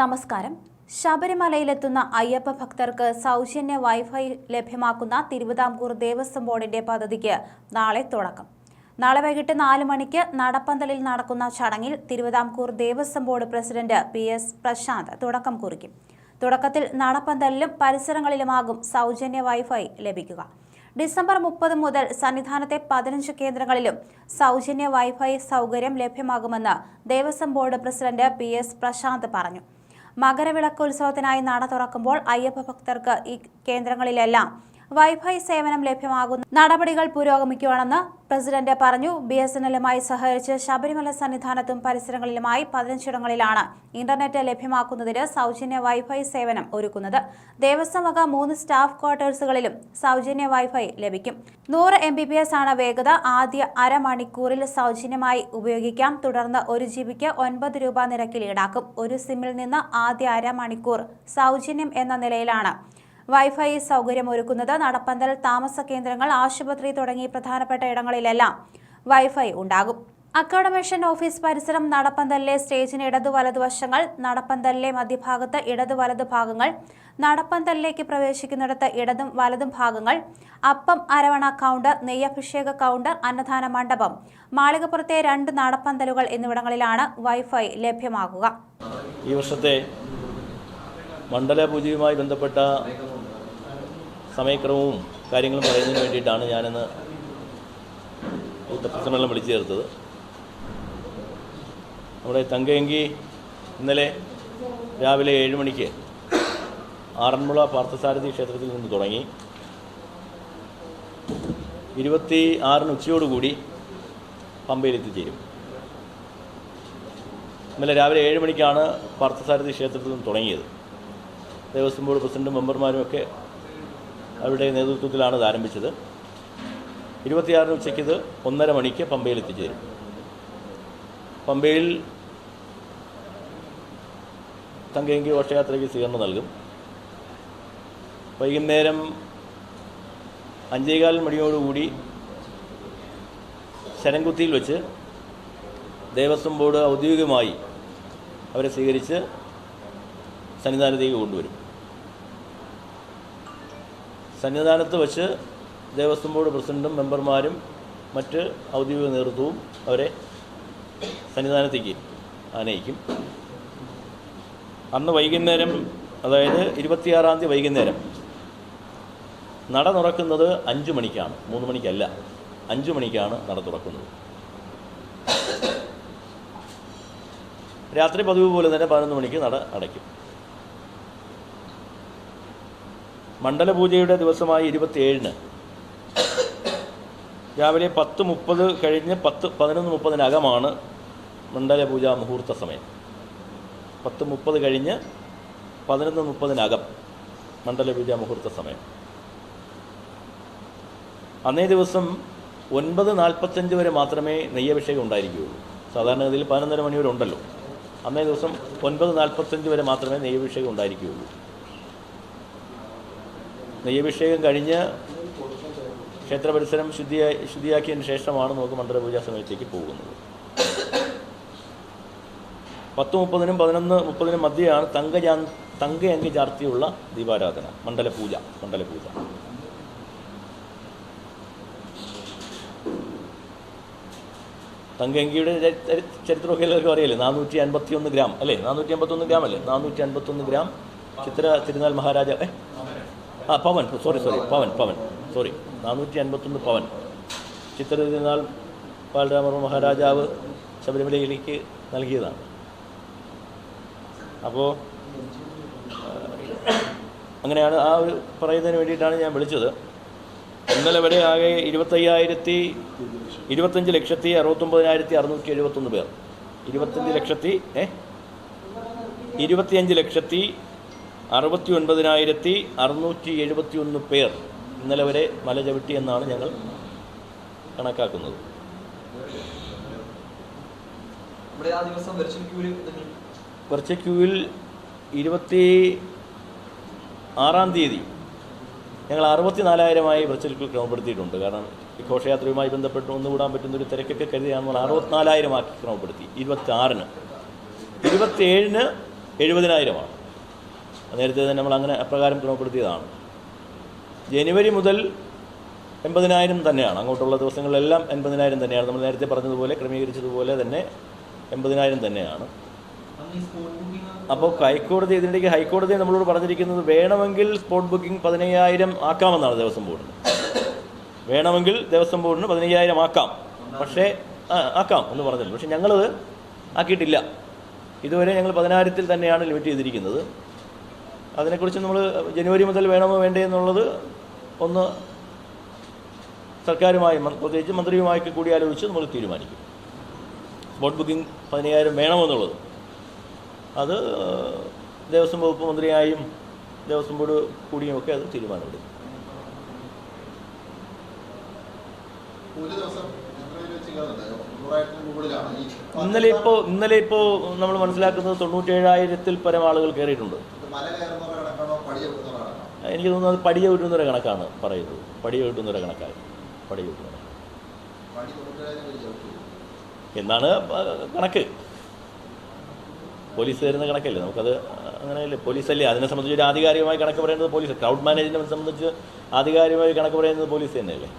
നമസ്കാരം. ശബരിമലയിലെത്തുന്ന അയ്യപ്പ ഭക്തർക്ക് സൗജന്യ വൈഫൈ ലഭ്യമാക്കുന്ന തിരുവിതാംകൂർ ദേവസ്വം ബോർഡിന്റെ പദ്ധതിക്ക് നാളെ തുടക്കം. നാളെ വൈകിട്ട് നാല് മണിക്ക് നടപ്പന്തലിൽ നടക്കുന്ന ചടങ്ങിൽ Thiruvithamkoor Devaswom board president P S Prashanth തുടക്കം കുറിക്കും. തുടക്കത്തിൽ നടപ്പന്തലിലും പരിസരങ്ങളിലുമാകും സൗജന്യ വൈഫൈ ലഭിക്കുക. ഡിസംബർ മുപ്പത് മുതൽ സന്നിധാനത്തെ പതിനഞ്ച് കേന്ദ്രങ്ങളിലും സൗജന്യ വൈഫൈ സൗകര്യം ലഭ്യമാകുമെന്ന് Devaswom board president P S Prashanth പറഞ്ഞു. മകരവിളക്ക് ഉത്സവത്തിനായി നട തുറക്കുമ്പോൾ അയ്യപ്പ ഭക്തർക്ക് ഈ കേന്ദ്രങ്ങളിലെല്ലാം വൈഫൈ സേവനം ലഭ്യമാകുന്ന നടപടികൾ പുരോഗമിക്കുകയാണെന്ന് പ്രസിഡന്റ് പറഞ്ഞു. ബി എസ് എൻ എല്ലുമായി സഹകരിച്ച് ശബരിമല സന്നിധാനത്തും പരിസരങ്ങളിലുമായി പതിനഞ്ചിടങ്ങളിലാണ് ഇന്റർനെറ്റ് ലഭ്യമാക്കുന്നതിന് സൗജന്യ വൈഫൈ സേവനം ഒരുക്കുന്നത്. ദേവസ്വം വക മൂന്ന് സ്റ്റാഫ് ക്വാർട്ടേഴ്സുകളിലും സൗജന്യ വൈഫൈ ലഭിക്കും. നൂറ് എം ബി ബി എസ് ആണ് വേഗത. ആദ്യ അരമണിക്കൂറിൽ സൗജന്യമായി ഉപയോഗിക്കാം. തുടർന്ന് ഒരു ജി ബിക്ക് ഒൻപത് രൂപ നിരക്കിൽ ഈടാക്കും. ഒരു സിമ്മിൽ നിന്ന് ആദ്യ അരമണിക്കൂർ സൗജന്യം എന്ന നിലയിലാണ്. വൈഫൈ സൗകര്യം സൗകര്യമൊരുക്കുന്നത് നടപ്പന്തൽ താമസ കേന്ദ്രങ്ങൾ ആശുപത്രി തുടങ്ങി പ്രധാനപ്പെട്ട ഇടങ്ങളിലെല്ലാം വൈഫൈ ഉണ്ടാകും. അക്കാഡമിഷൻ ഓഫീസ് പരിസരം നടപ്പന്തലിലെ സ്റ്റേജിന് ഇടതു വലതുവശങ്ങൾ നടപ്പന്തലിലെ മധ്യഭാഗത്ത് ഇടതു വലതു ഭാഗങ്ങൾ നടപ്പന്തലിലേക്ക് പ്രവേശിക്കുന്നിടത്ത് ഇടതും വലതും ഭാഗങ്ങൾ അപ്പം അരവണ കൗണ്ടർ നെയ്യഭിഷേക കൗണ്ടർ അന്നദാന മണ്ഡപം മാളികപ്പുറത്തെ രണ്ട് നടപ്പന്തലുകൾ എന്നിവിടങ്ങളിലാണ് വൈഫൈ ലഭ്യമാകുക. ഈ വർഷത്തെ മണ്ഡല പൂജയുമായി ബന്ധപ്പെട്ട സമയക്രമവും കാര്യങ്ങളും പറയുന്നതിന് വേണ്ടിയിട്ടാണ് ഞാനിന്ന് ഈ വിളിച്ചു ചേർത്തത്. നമ്മുടെ തങ്കയങ്കി ഇന്നലെ രാവിലെ ഏഴ് മണിക്ക് ആറന്മുള പാർത്ഥസാരഥി ക്ഷേത്രത്തിൽ നിന്ന് തുടങ്ങി. ഇരുപത്തി ആറിന് ഉച്ചയോടുകൂടി പമ്പയിൽ എത്തിച്ചേരും ഇന്നലെ രാവിലെ ഏഴ് മണിക്കാണ് പാർത്ഥസാരഥി ക്ഷേത്രത്തിൽ നിന്ന് തുടങ്ങിയത്. ദേവസ്വം ബോർഡ് പ്രസിഡന്റും മെമ്പർമാരും ഒക്കെ അവരുടെ നേതൃത്വത്തിലാണ് ഇത് ആരംഭിച്ചത്. ഇരുപത്തിയാറിന് ഉച്ചയ്ക്ക് ഇത് ഒന്നര മണിക്ക് പമ്പയിൽ എത്തിച്ചേരും. പമ്പയിൽ തങ്കയെങ്കിൽ ഘോഷയാത്രയ്ക്ക് സ്വീകരണം നൽകും. വൈകുന്നേരം അഞ്ചേകാൽ മണിയോടുകൂടി ശരംകുത്തിയിൽ വെച്ച് ദേവസ്വം ബോർഡ് ഔദ്യോഗികമായി അവരെ സ്വീകരിച്ച് സന്നിധാനത്തേക്ക് കൊണ്ടുവരും. സന്നിധാനത്ത് വച്ച് ദേവസ്വം ബോർഡ് പ്രസിഡന്റും മെമ്പർമാരും മറ്റ് ഔദ്യോഗിക നേതൃത്വവും അവരെ സന്നിധാനത്തേക്ക് ആനയിക്കും. അന്ന് വൈകുന്നേരം അതായത് ഇരുപത്തിയാറാം തീയതി വൈകുന്നേരം നട തുറക്കുന്നത് അഞ്ച് മണിക്കാണ്. മൂന്ന് മണിക്കല്ല അഞ്ച് മണിക്കാണ് നട തുറക്കുന്നത്. രാത്രി പതിവ് പോലെ തന്നെ പതിനൊന്ന് മണിക്ക് നട അടയ്ക്കും. മണ്ഡലപൂജയുടെ ദിവസമായ ഇരുപത്തിയേഴിന്. രാവിലെ പത്ത് മുപ്പത് കഴിഞ്ഞ് പത്ത് പതിനൊന്ന് മുപ്പതിനകമാണ് മണ്ഡലപൂജ മുഹൂർത്ത സമയം. പത്ത് മുപ്പത് കഴിഞ്ഞ് പതിനൊന്ന് മുപ്പതിനകം മണ്ഡലപൂജ മുഹൂർത്ത സമയം. അന്നേ ദിവസം ഒൻപത് നാൽപ്പത്തഞ്ച് വരെ മാത്രമേ നെയ്യഭിഷേകം ഉണ്ടായിരിക്കുകയുള്ളൂ. സാധാരണഗതിയിൽ പതിനൊന്നര മണി വരെ ഉണ്ടല്ലോ. അന്നേ ദിവസം ഒൻപത് നാൽപ്പത്തഞ്ച് വരെ മാത്രമേ നെയ്യഭിഷേകം ഉണ്ടായിരിക്കുകയുള്ളൂ. നെയ്യഭിഷേകം കഴിഞ്ഞ് ക്ഷേത്ര പരിസരം ശുദ്ധിയായി ശുദ്ധിയാക്കിയതിന് ശേഷമാണ് നമുക്ക് മണ്ഡലപൂജാ സമയത്തേക്ക് പോകുന്നത്. പത്ത് മുപ്പതിനും പതിനൊന്ന് മുപ്പതിനും മധ്യയാണ് തങ്കജാ തങ്കയങ്കി ചാർത്തിയുള്ള ദീപാരാധന മണ്ഡലപൂജ മണ്ഡലപൂജ. തങ്കയങ്കിയുടെ ചരി- ചരി- ചരിത്രമൊക്കെ എല്ലാവർക്കും അറിയില്ലേ? നാനൂറ്റി അൻപത്തി ഒന്ന് ഗ്രാം അല്ലേ? നാനൂറ്റി അൻപത്തി ഒന്ന് ഗ്രാം അല്ലേ? നാനൂറ്റി അൻപത്തി ഒന്ന് ഗ്രാം ചിത്ര തിരുനാൾ മഹാരാജ ഏ? ആ പവൻ. സോറി സോറി പവൻ പവൻ. സോറി നാനൂറ്റി അൻപത്തൊന്ന് പവൻ. ചിത്ര തിരുനാൾ ബാലരാമ മഹാരാജാവ് ശബരിമലയിലേക്ക് നൽകിയതാണ്. അപ്പോൾ അങ്ങനെയാണ് ആ ഒരു പറയുന്നതിന് വേണ്ടിയിട്ടാണ് ഞാൻ വിളിച്ചത്. ഇന്നലെ വരെ ആകെ ഇരുപത്തയ്യായിരത്തി ഇരുപത്തഞ്ച് ലക്ഷത്തി അറുപത്തൊമ്പതിനായിരത്തി അറുന്നൂറ്റി എഴുപത്തൊന്ന് പേർ. ഇരുപത്തഞ്ച് ലക്ഷത്തി ഏ? ഇരുപത്തിയഞ്ച് ലക്ഷത്തി അറുപത്തി ഒൻപതിനായിരത്തി അറുന്നൂറ്റി എഴുപത്തി ഒന്ന് പേർ ഇന്നലെ വരെ മല ചവിട്ടി എന്നാണ് ഞങ്ങൾ കണക്കാക്കുന്നത്. വെർച്വൽ ക്യൂവിൽ ഇരുപത്തി ആറാം തീയതി ഞങ്ങൾ അറുപത്തിനാലായിരമായി വെർച്വൽ ക്യൂ ക്രമപ്പെടുത്തിയിട്ടുണ്ട്. കാരണം ഈ ഘോഷയാത്രയുമായി ബന്ധപ്പെട്ട് ഒന്നുകൂടാൻ പറ്റുന്ന ഒരു തിരക്കൊക്കെ കരുതിയാണ് നമ്മൾ അറുപത്തിനാലായിരമാക്കി ക്രമപ്പെടുത്തി. ഇരുപത്തി ആറിന് ഇരുപത്തിയേഴിന് എഴുപതിനായിരമാണ്. നേരത്തെ തന്നെ നമ്മൾ അങ്ങനെ അപ്രകാരം ക്രമപ്പെടുത്തിയതാണ്. ജനുവരി മുതൽ എൺപതിനായിരം തന്നെയാണ്. അങ്ങോട്ടുള്ള ദിവസങ്ങളിലെല്ലാം എൺപതിനായിരം തന്നെയാണ്. നമ്മൾ നേരത്തെ പറഞ്ഞതുപോലെ ക്രമീകരിച്ചതുപോലെ തന്നെ എൺപതിനായിരം തന്നെയാണ്. അപ്പോൾ ഹൈക്കോടതി ഇതിനിടയ്ക്ക് ഹൈക്കോടതി നമ്മളോട് പറഞ്ഞിരിക്കുന്നത് വേണമെങ്കിൽ സ്പോട്ട് ബുക്കിംഗ് പതിനയ്യായിരം ആക്കാമെന്നാണ് ദേവസ്വം ബോർഡിന്. വേണമെങ്കിൽ ദേവസ്വം ബോർഡിന് പതിനയ്യായിരം ആക്കാം. പക്ഷേ ആക്കാം എന്ന് പറഞ്ഞത് പക്ഷേ ഞങ്ങളത് ആക്കിയിട്ടില്ല. ഇതുവരെ ഞങ്ങൾ പതിനായിരത്തിൽ തന്നെയാണ് ലിമിറ്റ് ചെയ്തിരിക്കുന്നത്. അതിനെക്കുറിച്ച് നമ്മൾ ജനുവരി മുതൽ വേണമോ വേണ്ടേ എന്നുള്ളത് ഒന്ന് സർക്കാരുമായി പ്രത്യേകിച്ച് മന്ത്രിയുമായൊക്കെ കൂടിയാലോചിച്ച് നമ്മൾ തീരുമാനിക്കും. സ്പോട്ട് ബുക്കിംഗ് പതിനയ്യായിരം വേണമെന്നുള്ളത് അത് ദേവസ്വം വകുപ്പ് മന്ത്രിയായും ദേവസ്വം ബോർഡ് കൂടിയുമൊക്കെ അത് തീരുമാനമെടുക്കും. ഇന്നലെ ഇപ്പോൾ ഇന്നലെ ഇപ്പോൾ നമ്മൾ മനസ്സിലാക്കുന്നത് തൊണ്ണൂറ്റേഴായിരത്തിൽ പരം ആളുകൾ കയറിയിട്ടുണ്ട്. കണക്കാണോ എനിക്ക് തോന്നുന്നത് പടിയ വിട്ടുന്നൊരു കണക്കാണ് പറയുന്നത്. പടിയ വിട്ടുന്നൊരു കണക്കായി. പടിയ വിട്ടുന്ന എന്നാണ് കണക്ക്? പോലീസ് തരുന്ന കണക്കല്ലേ? നമുക്കത് അങ്ങനെയല്ലേ? പോലീസല്ലേ? അതിനെ സംബന്ധിച്ച് ഒരു ആധികാരികമായി കണക്ക് പറയുന്നത് പോലീസ്. ക്രൗഡ് മാനേജ്മെന്റ് സംബന്ധിച്ച് ആധികാരികമായി കണക്ക് പറയുന്നത് പോലീസ് തന്നെയല്ലേ?